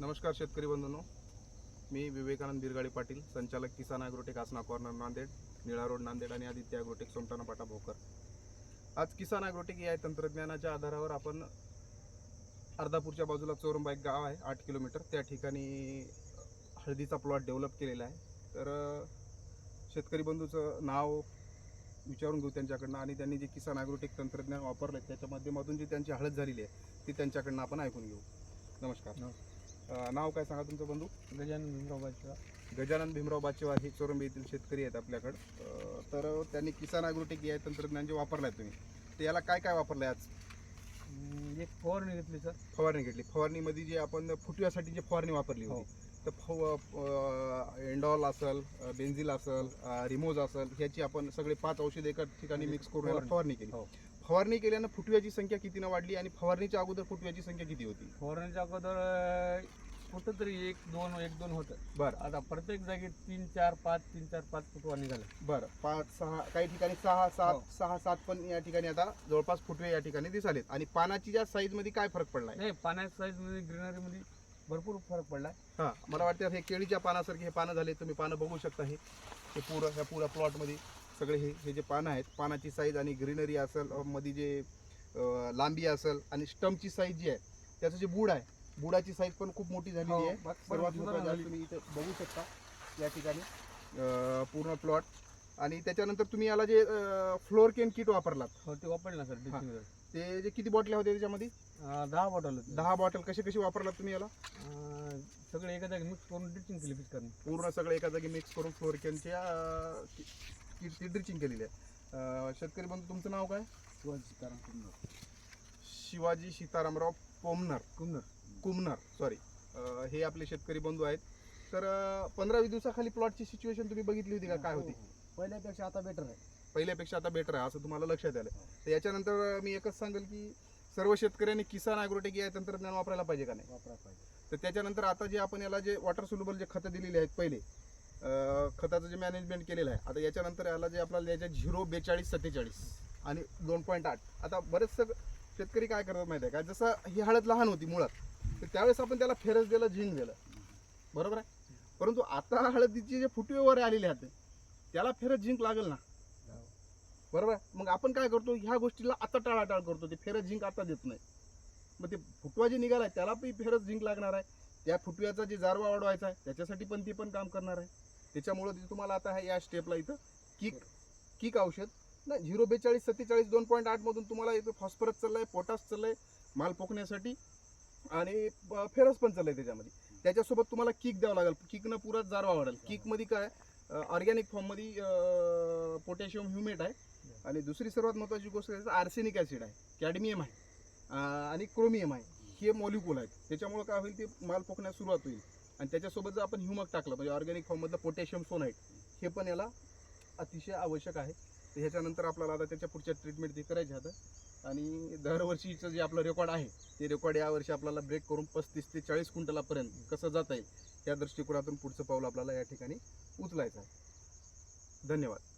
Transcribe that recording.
नमस्कार शेतकरी बंधूंनो. मी विवेकानंद बिरगाळे पाटील संचालक Kisan agrotech Asana corner Nanded Nila road Nanded आणि आदित्य ॲग्रोटेक सोमटाना पाटा भोकर आज किसान ॲग्रोटेक या तंत्रज्ञानाच्या आधारावर आपण अर्धापूरच्या बाजूला चोरंबा एक गाव आहे आठ किलोमीटर. त्या ठिकाणी हळदीचा प्लॉट डेव्हलप केलेला आहे. तर शेतकरी बंधूचं नाव विचारून घेऊ त्यांच्याकडनं आणि त्यांनी जे किसान ॲग्रोटेक तंत्रज्ञान वापरलं आहे त्याच्या माध्यमातून जी त्यांची हळद झालेली आहे ती त्यांच्याकडनं आपण ऐकून घेऊ. नमस्कार. नमस्कार. नाव काय सांगा तुमचं बंधू? गजानन भीमरावबाच्या गजानन भीमराव बाचेवार हे चोरंबी येथील शेतकरी आहेत आपल्याकडं. तर त्यांनी किसान ॲग्रोटेक या तंत्रज्ञान जे वापरलं आहे तुम्ही तर याला काय काय वापरलं आहे आज एक फवारणी घेतली सर. फवारणी घेतली. फवारणीमध्ये जे आपण फुटव्यासाठी जी फवारणी वापरली हो. होती तर फव एंडॉल असेल बेन्झिल असेल रिमोज असेल ह्याची आपण सगळे पाच औषध एका ठिकाणी मिक्स करून. फवारणी केली. हो. फवारणी केल्यानं फुटव्याची संख्या कितीनं वाढली आणि फवारणीच्या अगोदर फुटव्याची संख्या किती होती? फवारणीच्या अगोदर कुठं तरी एक दोन एक दोन होतं. बरं. आता प्रत्येक जागी तीन चार पाच तीन चार पाच फुटवा निघाला. बरं. पाच सहा काही ठिकाणी सहा हो. सात सहा सात पण या ठिकाणी आता जवळपास फुटवे या ठिकाणी दिसालेत. आणि पानाची ज्या साईजमध्ये काय फरक पडलाय? नाही पाण्याच्या साईजमध्ये ग्रीनरी मध्ये भरपूर फरक पडलाय. हा. मला वाटतं हे केळीच्या पानासारखे हे पानं झाले तुम्ही पानं बघू शकता हे. हे पुरं ह्या पुऱ्या प्लॉटमध्ये सगळे हे हे जे पानं आहेत पानाची साईज आणि ग्रीनरी असेल मध्ये जे लांबी असेल आणि स्टमची साईज जी आहे त्याचं जे बुड आहे बुडाची साईज पण खूप मोठी झालेली हो, आहे. सर्वात महत्त्वाचं. तुम्ही इथे बघू शकता या ठिकाणी पूर्ण प्लॉट आणि त्याच्यानंतर तुम्ही याला जे फ्लोअर केन किट वापरलात. हो ते वापरलं सर ते जे किती बॉटल्या होत्या त्याच्यामध्ये? दहा बॉटल दहा बॉटल कशी कशी वापरलात तुम्ही याला? सगळे एका जागी मिक्स करून ड्रिचिंग केली पूर्ण सगळं एका जागी मिक्स करून फ्लोअर केनच्या किटची ड्रिचिंग केलेली आहे. अं, शेतकरी बंधू तुमचं नाव काय? शिवाजी सीतारामराव पोमनर कुमनर. कुमनर सॉरी हे आपले शेतकरी बंधू आहेत. तर पंधरा वीस दिवसाखाली प्लॉटची सिच्युएशन तुम्ही बघितली होती का? काय होती? पहिल्यापेक्षा आता बेटर आहे. पहिल्यापेक्षा आता बेटर आहे असं तुम्हाला लक्षात आलं. तर याच्यानंतर मी एकच सांगेल की सर्व शेतकऱ्यांनी किसान ॲग्रोटेक या तंत्रज्ञान वापरायला पाहिजे का नाही? वापरा पाहिजे. तर त्याच्यानंतर आता जे आपण याला जे वॉटर सोल्युबल जे खतं दिलेली आहेत पहिले खताचं जे मॅनेजमेंट केलेलं आहे आता याच्यानंतर याला जे आपल्याला याच्या झिरो बेचाळीस सत्तेचाळीस आणि दोन पॉईंट आठ. आता बरेचसं शेतकरी काय करतात माहिती आहे का? जसं ही हळद लहान होती मुळात तर त्यावेळेस आपण त्याला फेरस दिलं झिंग दिलं. बरोबर आहे? परंतु आता हळदीचे जे फुटवे वगैरे आलेले आहेत त्याला फेरस झिंक लागेल ना? बरोबर आहे? मग आपण काय करतो? ह्या गोष्टीला आता टाळाटाळ करतो. ते फेरस झिंक आता देत नाही. मग ते फुटवा जे निघाला आहे त्याला पण फेरस झिंक लागणार आहे. त्या फुटव्याचा जे जारवा वाढवायचा आहे त्याच्यासाठी पण ती पण काम करणार आहे. त्याच्यामुळं ते तुम्हाला आता ह्या स्टेपला इथं किक किक औषध ना झिरो बेचाळीस सत्तेचाळीस दोन पॉईंट आठमधून तुम्हाला इथं फॉस्फरस चाललं आहे पोटास चाललं आहे माल पोखण्यासाठी आणि फेरस पण चाललं आहे त्याच्यामध्ये. त्याच्यासोबत तुम्हाला किक द्यावं लागेल. किकनं पुरा जारवा वाढेल. किकमध्ये काय ऑर्गॅनिक फॉर्ममध्ये पोटॅशियम ह्युमेट आहे. आणि दुसरी सर्वात महत्त्वाची गोष्ट आर्सेनिक ॲसिड आहे. कॅडमियम आहे. आणि क्रोमियम आहे. हे मॉलिक्यूल आहेत. त्याच्यामुळं काय होईल ते माल पोखण्यास सुरुवात होईल. आणि त्याच्यासोबत जर आपण ह्युमक टाकलं म्हणजे ऑर्गॅनिक फॉर्ममधलं पोटॅशियम सोनाईट हे पण याला अतिशय आवश्यक आहे. तर ह्याच्यानंतर आपल्याला आता त्याच्या पुढच्या ट्रीटमेंट ते करायचे आता. आणि दरवर्षीचं जे आपलं रेकॉर्ड आहे ते रेकॉर्ड यावर्षी आपल्याला ब्रेक करून पस्तीस ते चाळीस क्विंटलापर्यंत कसं जाता येईल त्या दृष्टिकोनातून पुढचं पाऊल आपल्याला या ठिकाणी उचलायचं आहे. धन्यवाद.